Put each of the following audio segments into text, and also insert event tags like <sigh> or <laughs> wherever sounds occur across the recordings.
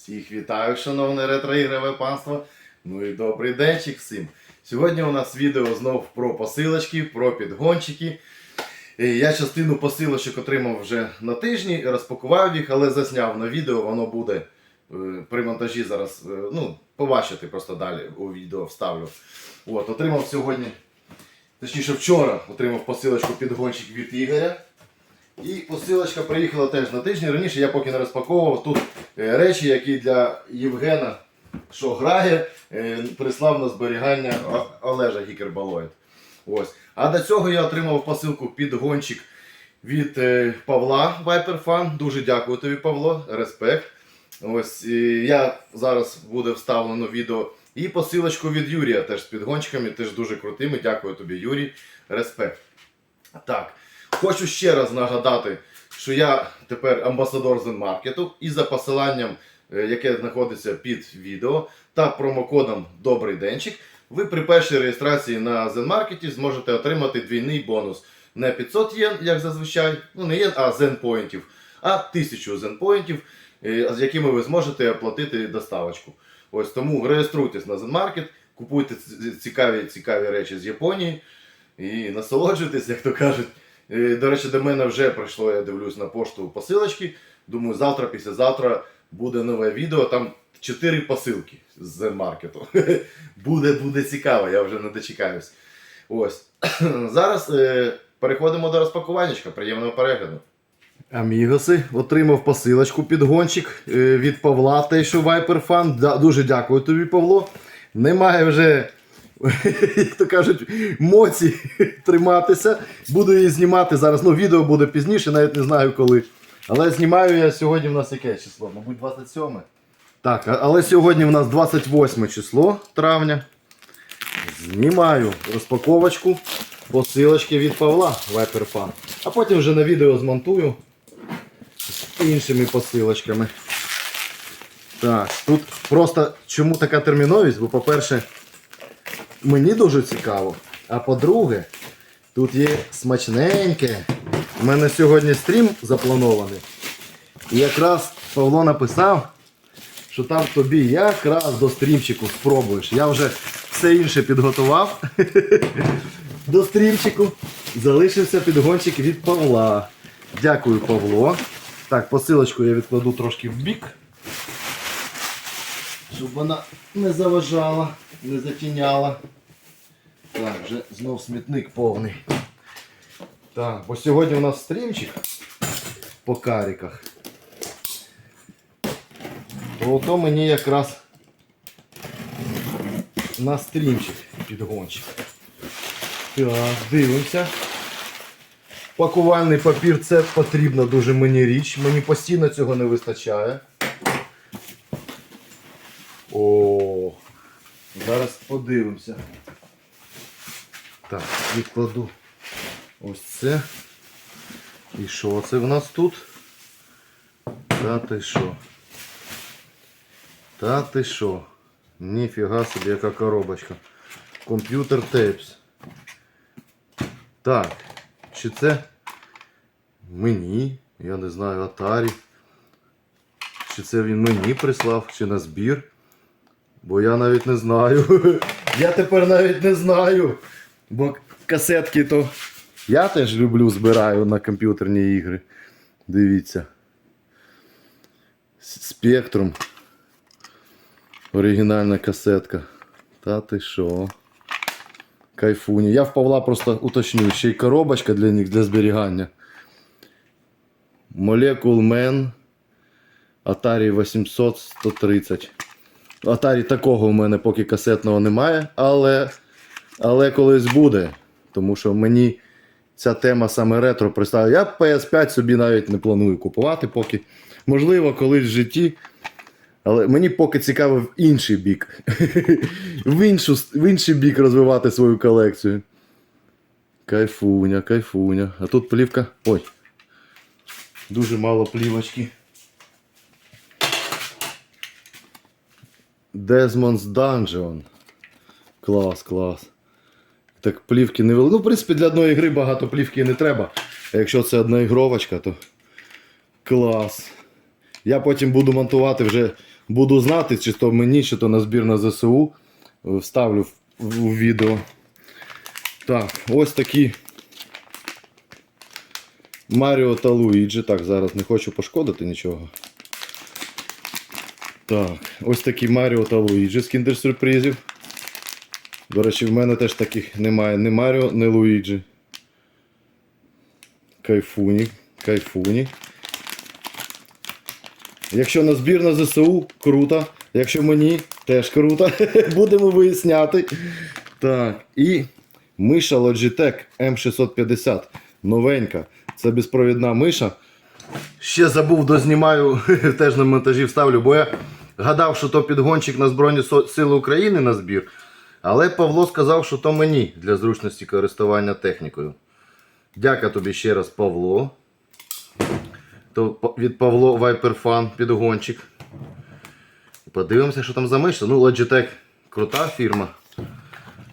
Всіх вітаю, шановне ретроігрове панство. Ну і добрий денчик всім. Сьогодні у нас відео знов про посилочки, про підгончики. Я частину посилочок отримав вже на тижні, розпакував їх, але засняв на відео, воно буде е, при монтажі зараз. е, Ну, побачите просто далі у відео вставлю. От, отримав сьогодні, точніше вчора отримав посилочку підгончик від Ігоря. І посилочка приїхала теж на тижні. Раніше я поки не розпаковував тут речі, які для Євгена, що грає, е, прислав на зберігання Олежа Гікербалоїд. Ось. А до цього я отримав посилку підгончик від е, Павла Viper Дуже дякую тобі, Павло. Респект. Ось я зараз буде вставлено відео. І посилочку від Юрія теж з підгончиками, теж дуже крутими. Дякую тобі, Юрій. Респект. Так. Хочу ще раз нагадати, що я тепер амбасадор Зенмаркету і за посиланням, е, яке знаходиться під відео, та промокодом Добрий денчик, ви при першій реєстрації на Зенмаркеті зможете отримати двійний бонус. Не 500 єн, як зазвичай, ну не єн, а зенпоінтів, а 1000 зенпоінтів, е, з якими ви зможете оплатити доставочку. Ось тому реєструйтесь на Зенмаркет, купуйте цікаві, цікаві речі з Японії і насолоджуйтесь, як то кажуть. Е, До речі, до мене вже прийшло, я дивлюсь на пошту посилочки. Думаю, завтра, післязавтра буде нове відео. Там 4 посилки з маркету. <laughs> буде, буде цікаво, я вже не дочекаюсь. Ось. <clears throat> Зараз е, переходимо до розпакуваннячка. Приємного перегляду. Амігоси, отримав посилочку підгончик е, від Павла, той, що Viper Fan. Дуже дякую тобі, Павло. Немає вже, <laughs> як то кажуть, моці <laughs> триматися. Буду її знімати зараз. Ну, відео буде пізніше, навіть не знаю коли. Але знімаю я сьогодні в нас яке число? Мабуть, 27. Так, але сьогодні в нас 28 число травня. Знімаю розпаковочку посилочки від Павла Fan. А потім вже на відео змонтую з іншими посилочками. Так, тут просто чому така терміновість? Бо, по-перше, мені дуже цікаво. А по-друге, тут є смачненьке. У мене сьогодні стрім запланований. І якраз Павло написав, що там тобі якраз до стрімчику спробуєш. Я вже все інше підготував <laughs> до стрімчику. Залишився підгончик від Павла. Дякую, Павло. Так, посилочку я відкладу трошки в бік. Щоб вона не заважала, не затіняла. Так, вже знов смітник повний. Так, бо сьогодні у нас стрімчик по каріках. То то мені якраз на стрімчик підгончик. Так, дивимося. Пакувальний папір це потрібна дуже мені річ. Мені постійно цього не вистачає. О, зараз подивимося. Так, відкладу ось це. І що це в нас тут? Та ти що? Та ти що? Ніфіга собі, яка коробочка. Комп'ютер тейпс. Так, чи це мені? Я не знаю, Atari. Чи це він мені прислав, чи на збір? Бо я навіть не знаю. <laughs> Я тепер навіть не знаю. Бо касетки то я теж люблю, збираю на комп'ютерні ігри. Дивіться. Спектрум. Оригінальна касетка. Та ти що? Кайфуні. Я в Павла просто уточню, ще й коробочка для них для зберігання. Molecule Man Atari 800 130. Atari такого в мене поки касетного немає, але, але колись буде. Тому що мені ця тема саме ретро представила. Я PS5 собі навіть не планую купувати поки. Можливо, колись в житті. Але мені поки цікаво в інший бік. <laughs> в, іншу, в інший бік розвивати свою колекцію. Кайфуня, кайфуня. А тут плівка. Ой. Дуже мало плівочки. Desmond's Dungeon. Клас, клас. Так, плівки не вели. Ну, в принципі, для одної гри багато плівки не треба. А якщо це одна ігровочка, то клас. Я потім буду монтувати вже буду знати, чи то мені, чи то на збір на ЗСУ. Е, Вставлю в, відео. Так, ось такі Маріо та Луїджі. Так, зараз не хочу пошкодити нічого. Так, ось такі Маріо та Луїджі з кіндер-сюрпризів. До речі, в мене теж таких немає. Ні Маріо, ні Луїджі. Кайфуні. Кайфуні. Якщо на збір на ЗСУ, круто. Якщо мені, теж круто. <laughs> Будемо виясняти. Так, і миша Logitech M650. Новенька. Це безпровідна миша. Ще забув, дознімаю, <laughs> теж на монтажі вставлю, бо я гадав, що то підгончик на Збройні Сили України на збір. Але Павло сказав, що то мені для зручності користування технікою. Дяка тобі ще раз, Павло. То від Павло Viper підгончик. Подивимося, що там за миша. Ну, Logitech крута фірма.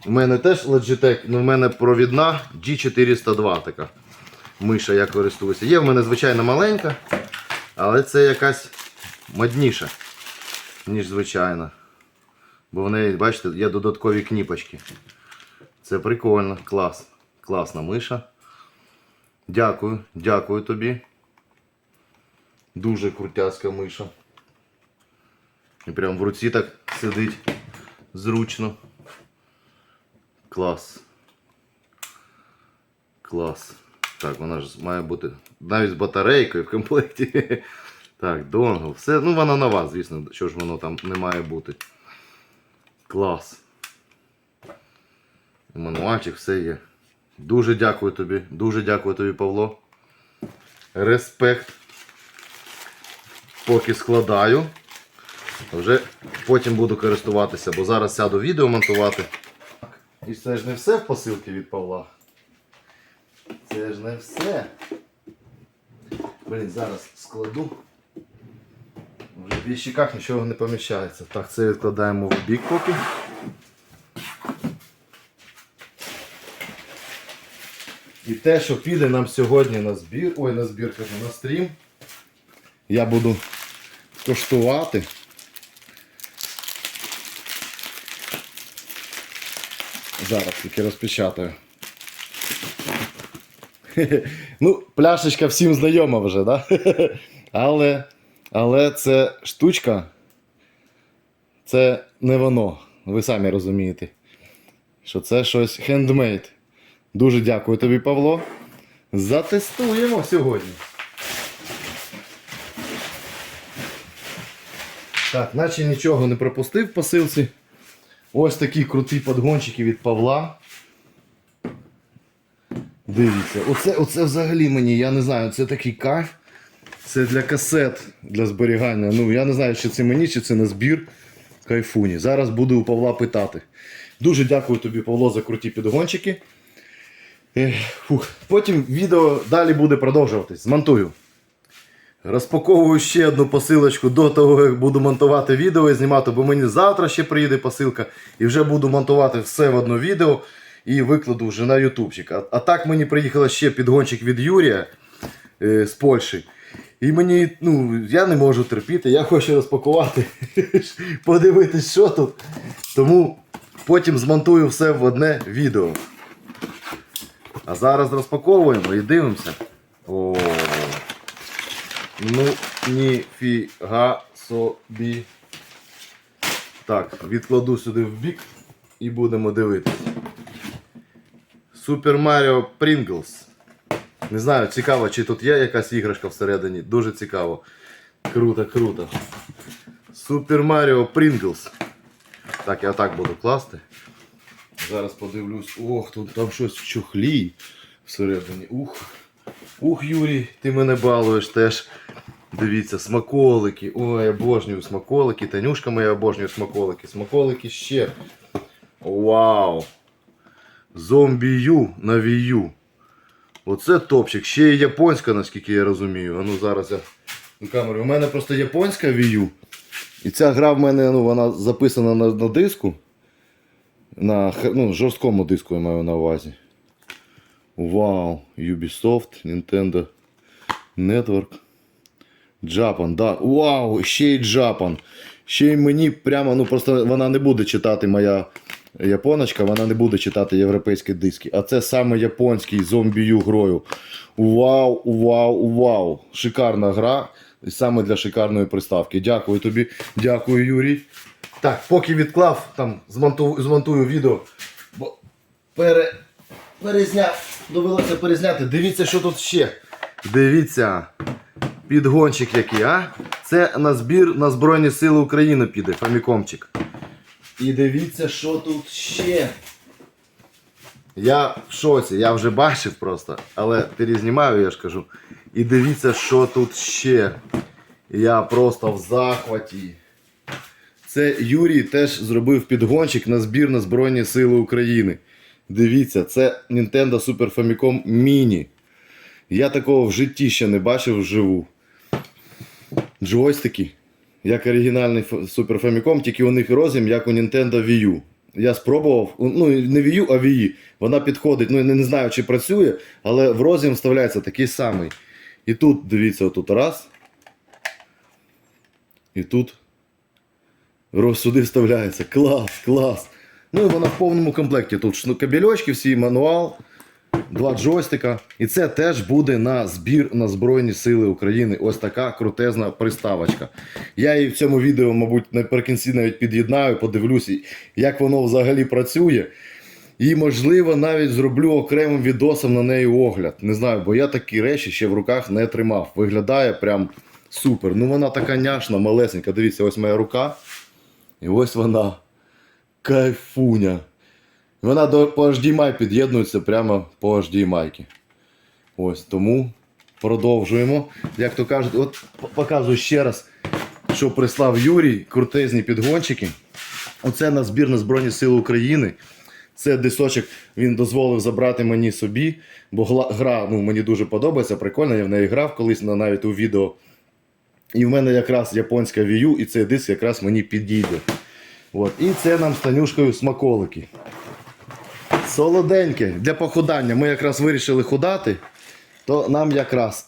У мене теж Logitech, ну в мене провідна G402 така миша я користуюся. Є в мене звичайно маленька, але це якась модніша, ніж звичайна. Бо в неї, бачите, є додаткові кніпочки. Це прикольно, клас. Класна миша. Дякую, дякую тобі. Дуже крутяцька миша. І прям в руці так сидить зручно. Клас. Клас. Так, вона ж має бути навіть з батарейкою в комплекті. <laughs> Так, донгл. Все, ну вона нова, звісно, що ж воно там не має бути. Клас. Мануальчик, все є. Дуже дякую тобі. Дуже дякую тобі, Павло. Респект. Поки складаю. Вже потім буду користуватися, бо зараз сяду відео монтувати. І це ж не все в посилці від Павла. Це ж не все. Блін, зараз складу. Вже в ящиках нічого не поміщається. Так, це відкладаємо в бік поки. І те, що піде нам сьогодні на збір, ой, на збір, кажу, на стрім, я буду коштувати. Зараз тільки розпечатаю. <laughs> Ну, пляшечка всім знайома вже, да? <laughs> Але, але це штучка, це не воно. Ви самі розумієте, що це щось хендмейд. Дуже дякую тобі, Павло. Затестуємо сьогодні. Так, наче нічого не пропустив посилці. Ось такі круті подгончики від Павла. Дивіться, оце, оце взагалі мені, я не знаю, це такий кайф. Це для касет для зберігання. Ну, я не знаю, чи це мені, чи це на збір. Кайфуні. Зараз буду у Павла питати. Дуже дякую тобі, Павло, за круті підгончики. Фух. Потім відео далі буде продовжуватись. Змонтую. Розпаковую ще одну посилочку до того, як буду монтувати відео і знімати, бо мені завтра ще приїде посилка і вже буду монтувати все в одно відео і викладу вже на ютубчик. А, а так мені приїхав ще підгончик від Юрія е, з Польщі. І мені, ну, я не можу терпіти, я хочу розпакувати, <laughs> подивитись, що тут. Тому потім змонтую все в одне відео. А зараз розпаковуємо і дивимося. О, ну, ніфіга собі. Так, відкладу сюди в бік і будемо дивитися. Super Mario Pringles. Не знаю, цікаво, чи тут є якась іграшка всередині. Дуже цікаво. Круто, круто. Super Mario Pringles. Так, я так буду класти. Зараз подивлюсь. Ох, тут там щось в чохлі всередині. Ух. Ух, Юрій, ти мене балуєш теж. Дивіться, смаколики. Ой, обожнюю смаколики. Танюшка моя обожнює смаколики. Смаколики ще. Вау! Зомбі Ю на U. Оце топчик. Ще й японська, наскільки я розумію. А ну зараз я на камеру. У мене просто японська Wii U. І ця гра в мене ну, вона записана на, на диску. На ну, жорсткому диску я маю на увазі. Вау, Ubisoft, Nintendo Network. Japan, да. Вау, ще й Japan. Ще й мені прямо, ну просто вона не буде читати моя японочка, вона не буде читати європейські диски. А це саме японський зомбію грою. Вау, вау, вау! Шикарна гра. І саме для шикарної приставки. Дякую тобі, дякую, Юрій. Так, поки відклав, там змонтую, змонтую відео. Бо пере, перезняв, довелося перезняти. Дивіться, що тут ще. Дивіться. Підгончик який, а? Це на збір на Збройні Сили України піде, фамікомчик. І дивіться, що тут ще. Я в шоці, я вже бачив просто, але перезнімаю, я ж кажу. І дивіться, що тут ще. Я просто в захваті. Це Юрій теж зробив підгончик на збір на Збройні Сили України. Дивіться, це Nintendo Super Famicom Mini. Я такого в житті ще не бачив вживу. Джойстики, як оригінальний Super Famicom, тільки у них розім, як у Nintendo Wii U. Я спробував, ну не Wii U, а Wii. Вона підходить, ну не знаю, чи працює, але в розім вставляється такий самий. І тут, дивіться, отут раз. І тут сюди вставляється. Клас, клас. Ну і вона в повному комплекті. Тут кабельочки, всі мануал, два джойстика. І це теж буде на збір на Збройні Сили України. Ось така крутезна приставочка. Я її в цьому відео, мабуть, наприкінці навіть під'єднаю, подивлюся, як воно взагалі працює. І, можливо, навіть зроблю окремим відосом на неї огляд. Не знаю, бо я такі речі ще в руках не тримав. Виглядає прям супер. Ну вона така няшна, малесенька. Дивіться, ось моя рука. І ось вона. Кайфуня. Вона до HDMI під'єднується прямо по HDMI. Ось тому продовжуємо. Як то кажуть, от показую ще раз, що прислав Юрій, крутезні підгончики. Оце на збір на Збройні Сили України. Це дисочок він дозволив забрати мені собі, бо гра ну, мені дуже подобається, прикольно, я в неї грав колись навіть у відео. І в мене якраз японська Wii U, і цей диск якраз мені підійде. От. І це нам з Танюшкою смаколики. Солоденьке для похудання. Ми якраз вирішили худати, то нам якраз.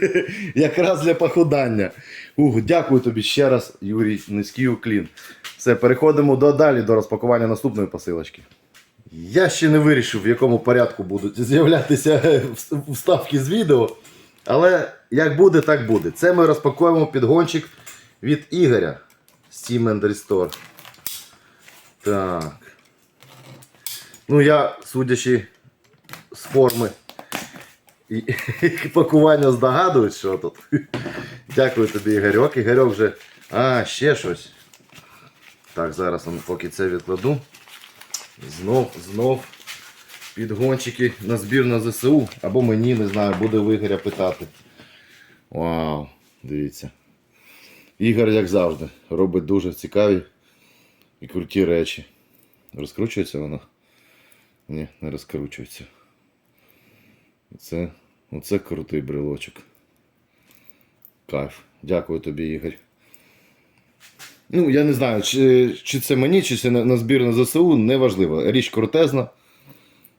<laughs> якраз для похудання. Ух, дякую тобі ще раз, Юрій, низький уклін. Все, переходимо до далі до розпакування наступної посилочки. Я ще не вирішив, в якому порядку будуть з'являтися <laughs> вставки з відео. Але як буде, так буде. Це ми розпакуємо підгончик від Ігоря Steam and Restore. Так. Ну, я, судячи з форми і пакування здогадуюсь, що тут. Дякую тобі, Ігорьок. Ігорьок вже. А, ще щось. Так, зараз поки це відкладу. Знов, знов підгончики на збір на ЗСУ. Або мені, не знаю, буде в Ігоря питати. Вау, дивіться. Ігор, як завжди, робить дуже цікаві і круті речі. Розкручується вона? Ні, не розкручується. Це, оце крутий брелочок. Кайф. Дякую тобі, Ігор. Ну, я не знаю, чи, чи це мені, чи це на, на збір на ЗСУ, неважливо. Річ крутезна,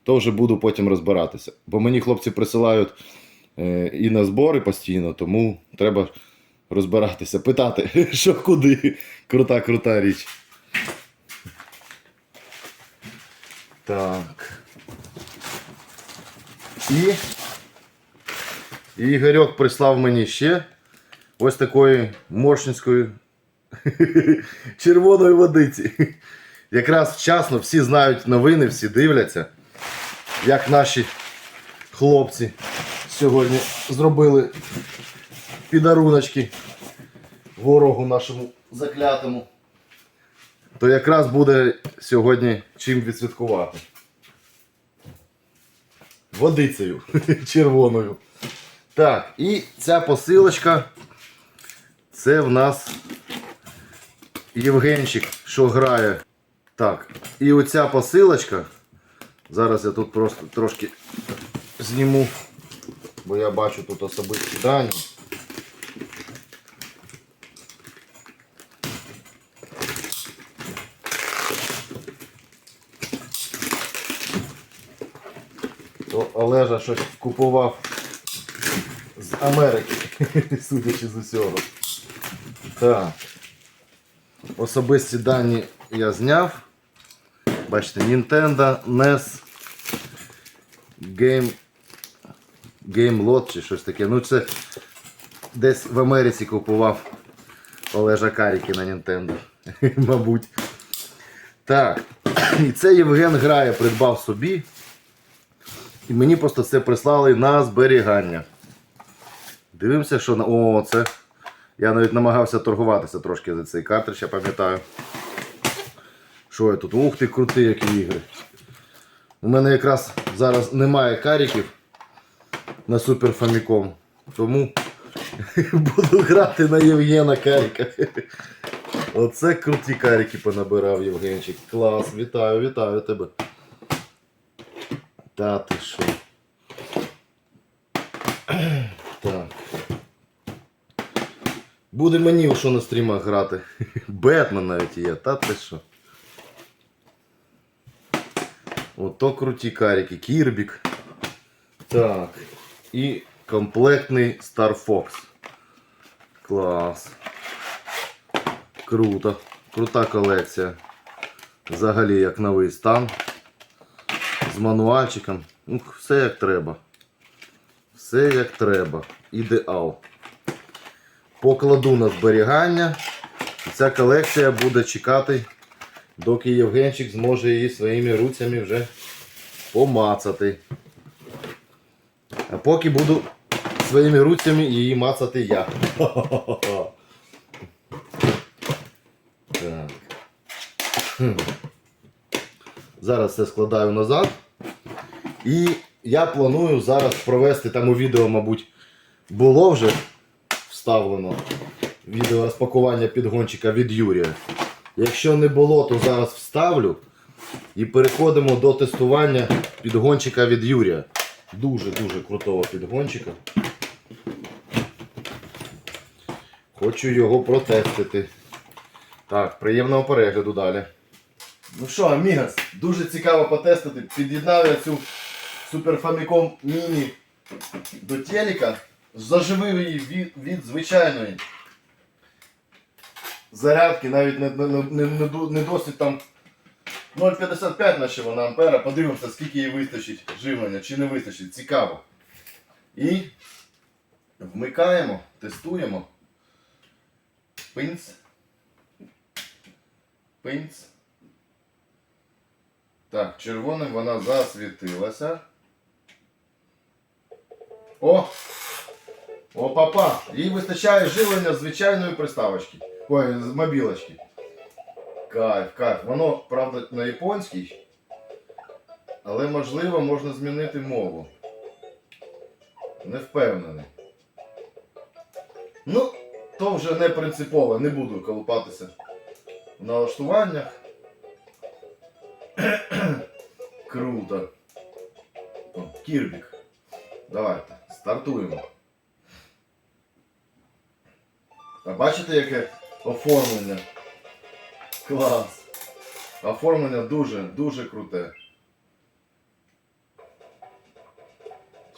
то вже буду потім розбиратися. Бо мені хлопці присилають е, і на збори постійно, тому треба розбиратися, питати, <laughs> що куди. Крута, крута річ. Так. І Ігорьок прислав мені ще ось такої моршинської <laughs> червоної водиці. Якраз вчасно всі знають новини, всі дивляться, як наші хлопці сьогодні зробили підаруночки ворогу нашому заклятому. То якраз буде сьогодні чим відсвяткувати. Водицею <laughs> червоною. Так, і ця посилочка. Це в нас Євгенчик, що грає. Так, і оця посилочка. Зараз я тут просто трошки зніму, бо я бачу тут особисті дані. Олежа щось купував з Америки, <laughs> судячи з усього. Так. Особисті дані я зняв. Бачите, Nintendo NES Game, Game Lot чи щось таке. Ну це десь в Америці купував Олежа Каріки на Nintendo. <laughs> Мабуть. Так. І це Євген грає, придбав собі. І мені просто це прислали на зберігання. Дивимося, що на. О, це. Я навіть намагався торгуватися трошки за цей картридж, я пам'ятаю. Що я тут? Ух ти, крутий, які ігри. У мене якраз зараз немає каріків на Super Famicom, тому <laughs> буду грати на Євгена Каріка. Оце круті каріки понабирав Євгенчик. Клас, вітаю, вітаю тебе. Та що? Так. Буде мені у що на стрімах грати. <laughs> Бетмен навіть є, та ти що? Ото круті каріки. Кірбік. Так. І комплектний Star Fox. Клас. Круто. Крута колекція. Взагалі як новий стан. Мануальчиком. Ух, все як треба. Все як треба. Ідеал. Покладу на зберігання. І ця колекція буде чекати, доки Євгенчик зможе її своїми руцями вже помацати. А поки буду своїми руцями її мацати я. <laughs> Так. Зараз все складаю назад. І я планую зараз провести там у відео, мабуть, було вже вставлено відео розпакування підгончика від Юрія. Якщо не було, то зараз вставлю. І переходимо до тестування підгончика від Юрія. Дуже-дуже крутого підгончика. Хочу його протестити. Так, приємного перегляду далі. Ну що, Амігас, дуже цікаво потестити. Під'єднав я цю Super Famicom Mini до телека. Заживив її від, від звичайної зарядки, навіть не, не, не, не, досить там 0,55 наче вона ампера. Подивимося, скільки їй вистачить живлення, чи не вистачить. Цікаво. І вмикаємо, тестуємо. Пинц. Пинц. Так, червоним вона засвітилася. О! О, папа! Їй вистачає живлення звичайної приставочки. Ой, з мобілочки. Кайф, кайф. Воно, правда, на японській. Але можливо можна змінити мову. Не впевнений. Ну, то вже не принципово, не буду колупатися в налаштуваннях. Круто. Кірбік. Давайте, стартуємо. А бачите, яке оформлення? Клас. Оформлення дуже, дуже круте.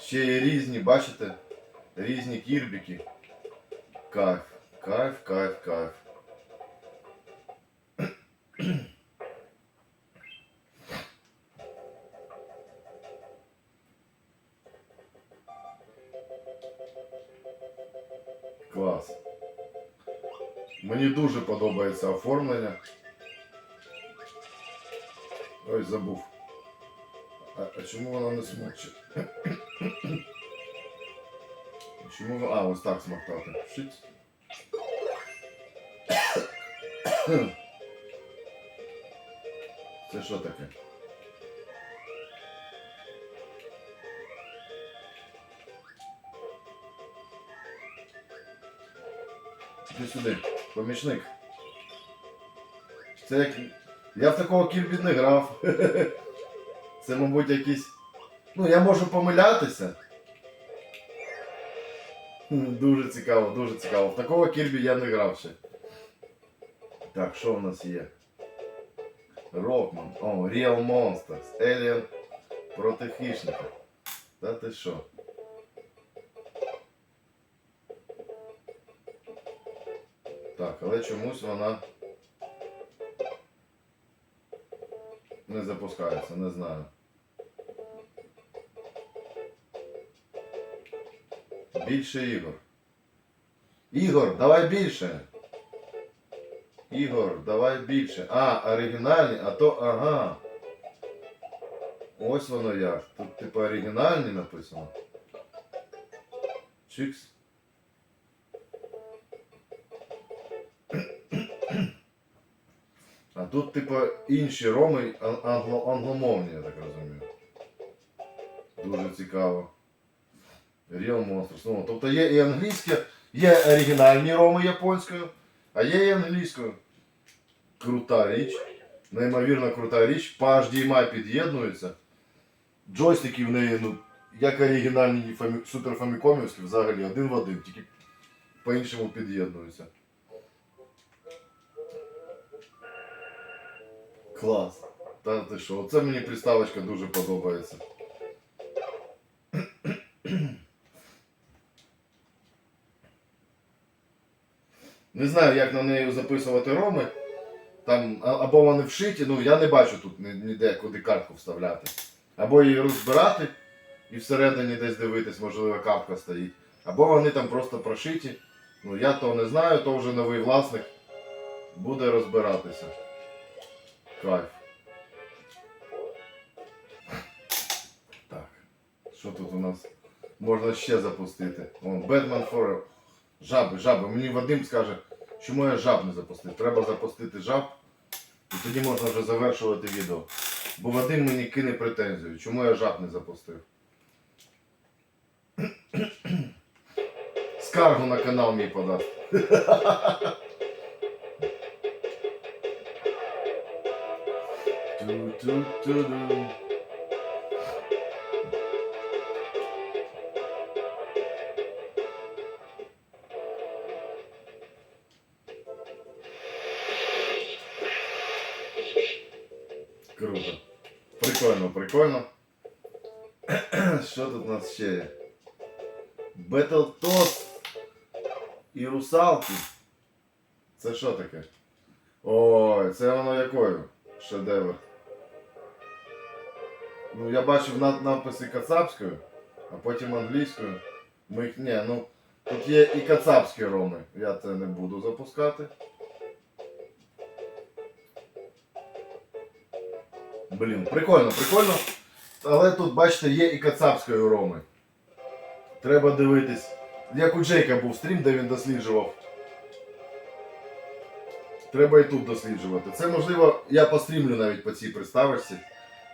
Ще є різні, бачите? Різні кірбіки. Кайф, кайф, кайф, кайф. Подобається оформлення. Ой, забув. А, а чому воно не смокче? <coughs> Чому воно... А, ось так смоктати. Шить. <coughs> Це що таке? Іди сюди, помічник. Це як. Я в такого кірбі не грав. <laughs> Це, мабуть, якийсь. Ну, я можу помилятися. <laughs> Дуже цікаво, дуже цікаво. В такого кірбі я не грав ще. Так, що у нас є? Рокман. О, Real Monsters. Alien проти хищника. Та ти що? Так, але чомусь вона не запускається, не знаю. Більше ігор. Ігор, давай більше. Ігор, давай більше. А, оригінальні, а то ага. Ось воно як. Тут типу оригінальні написано. Чикс. Тут, типу, інші роми англо, англомовні, я так розумію. Дуже цікаво. Real Monsters. Ну, тобто є і англійське, є оригінальні роми японською, а є і англійською. Крута річ. Неймовірно крута річ. По HDMI під'єднується. Джойстики в неї, ну, як оригінальні фамі... суперфамікомівські, взагалі один в один, тільки по-іншому під'єднуються. Клас. Та ти що, оце мені приставочка дуже подобається. Не знаю, як на неї записувати роми. Там, або вони вшиті, ну я не бачу тут ніде, куди картку вставляти. Або її розбирати і всередині десь дивитись, можливо, капка стоїть. Або вони там просто прошиті. Ну я то не знаю, то вже новий власник буде розбиратися. Кайф. Так. Що тут у нас? Можна ще запустити. О, Batman Forever. Жаби, жаби. Мені Вадим скаже, чому я жаб не запустив. Треба запустити жаб. І тоді можна вже завершувати відео. Бо Вадим мені кине претензію, чому я жаб не запустив. Скаргу на канал мій подасть. Ту-ту-ту-ду. Круто. Прикольно, прикольно. <clears throat> Що тут у нас ще є? Battletoads і русалки. Це що таке? Ой, це воно якою? Шедевр. Ну, я бачив на- надписи кацапською, а потім англійською. Ми їх. Ні, ну. Тут є і кацапські роми. Я це не буду запускати. Блін, прикольно, прикольно. Але тут, бачите, є і кацапської роми. Треба дивитись. Як у Джейка був стрім, де він досліджував. Треба і тут досліджувати. Це можливо, я пострімлю навіть по цій приставочці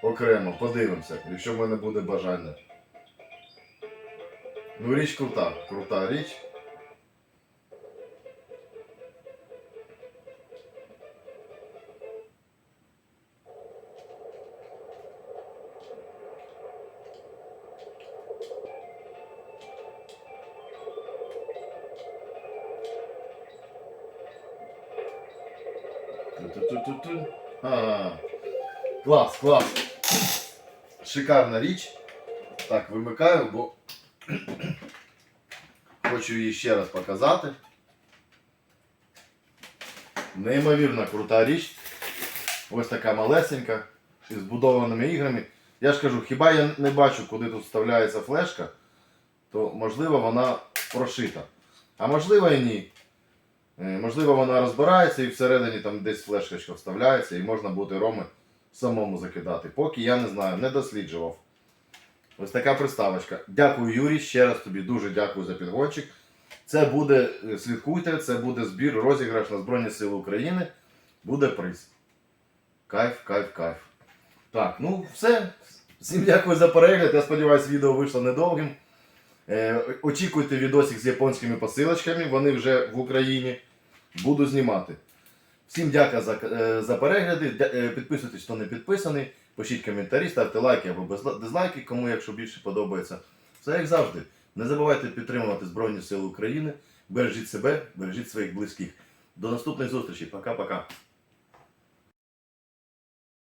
окремо, подивимося, якщо в мене буде бажання. Ну, річ крута, крута річ. Ту-ту-ту-ту-ту. А, клас, клас. Шикарна річ. Так, вимикаю, бо хочу її ще раз показати. Неймовірно крута річ. Ось така малесенька, із збудованими іграми. Я ж кажу, хіба я не бачу, куди тут вставляється флешка, то можливо вона прошита. А можливо і ні. Е, Можливо, вона розбирається і всередині там десь флешечка вставляється і можна буде роми самому закидати. Поки я не знаю, не досліджував. Ось така приставочка. Дякую, Юрій. Ще раз тобі дуже дякую за підгончик. Це буде, е, слідкуйте, це буде збір, розіграш на Збройні Сили України. Буде приз. Кайф, кайф, кайф. Так, ну все. Всім дякую за перегляд. Я сподіваюся, відео вийшло недовгим. Е, очікуйте відосик з японськими посилочками, вони вже в Україні. Буду знімати. Всім дякую за, е, за перегляди. Е, Підписуйтесь, хто не підписаний. Пишіть коментарі, ставте лайки або дизлайки, кому якщо більше подобається. Все як завжди. Не забувайте підтримувати Збройні Сили України. Бережіть себе, бережіть своїх близьких. До наступних зустрічей. Пока-пока.